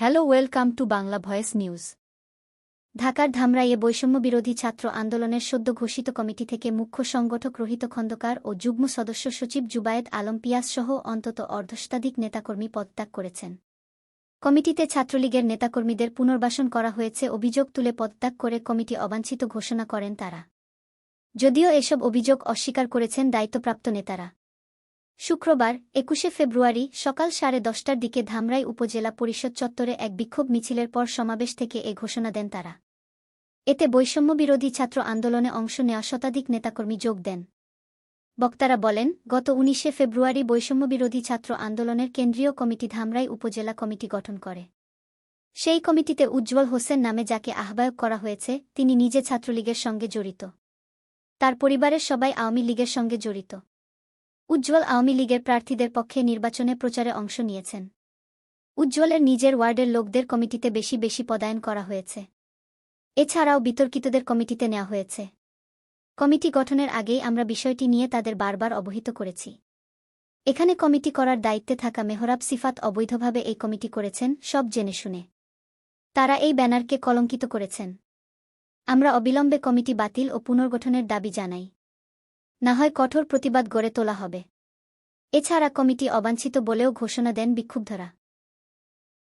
Hello, welcome to Bangla voice news. ঢাকার ধামরাইয়ে বৈষম্য বিরোধী ছাত্র আন্দোলনের সদ্য ঘোষিত কমিটি থেকে মুখ্য সংগঠক রোহিত খন্দকার ও যুগ্ম সদস্য সচিব জুবায়েদ আলম পিয়াসসহ অন্তত অর্ধশতাধিক নেতাকর্মী পদত্যাগ করেছেন। কমিটিতে ছাত্রলীগের নেতাকর্মীদের পুনর্বাসন করা হয়েছে, অভিযোগ তুলে পদত্যাগ করে কমিটি অবাঞ্ছিত ঘোষণা করেন তারা। যদিও এসব অভিযোগ অস্বীকার করেছেন দায়িত্বপ্রাপ্ত নেতারা। শুক্রবার, একুশে ফেব্রুয়ারি, সকাল সাড়ে দশটার দিকে ধামরাই উপজেলা পরিষদ চত্বরে এক বিক্ষোভ মিছিলের পর সমাবেশ থেকে এ ঘোষণা দেন তারা। এতে বৈষম্যবিরোধী ছাত্র আন্দোলনে অংশ নেওয়া শতাধিক নেতাকর্মী যোগ দেন। বক্তারা বলেন, গত উনিশে ফেব্রুয়ারি বৈষম্যবিরোধী ছাত্র আন্দোলনের কেন্দ্রীয় কমিটি ধামরাই উপজেলা কমিটি গঠন করে। সেই কমিটিতে উজ্জ্বল হোসেন নামে যাকে আহ্বায়ক করা হয়েছে, তিনি নিজে ছাত্রলীগের সঙ্গে জড়িত। তার পরিবারের সবাই আওয়ামী লীগের সঙ্গে জড়িত। উজ্জ্বল আওয়ামী লীগের প্রার্থীদের পক্ষে নির্বাচনে প্রচারে অংশ নিয়েছেন। উজ্জ্বলের নিজের ওয়ার্ডের লোকদের কমিটিতে বেশি বেশি পদায়ন করা হয়েছে। এছাড়াও বিতর্কিতদের কমিটিতে নেওয়া হয়েছে। কমিটি গঠনের আগেই আমরা বিষয়টি নিয়ে তাদের বারবার অবহিত করেছি। এখানে কমিটি করার দায়িত্বে থাকা মেহরাব সিফাত অবৈধভাবে এই কমিটি করেছেন, সব জেনে শুনে। তারা এই ব্যানারকে কলঙ্কিত করেছেন। আমরা অবিলম্বে কমিটি বাতিল ও পুনর্গঠনের দাবি জানাই। না হয় কঠোর প্রতিবাদ গড়ে তোলা হবে। এছাড়া কমিটি অবাঞ্ছিত বলেও ঘোষণা দেন বিক্ষুব্ধরা।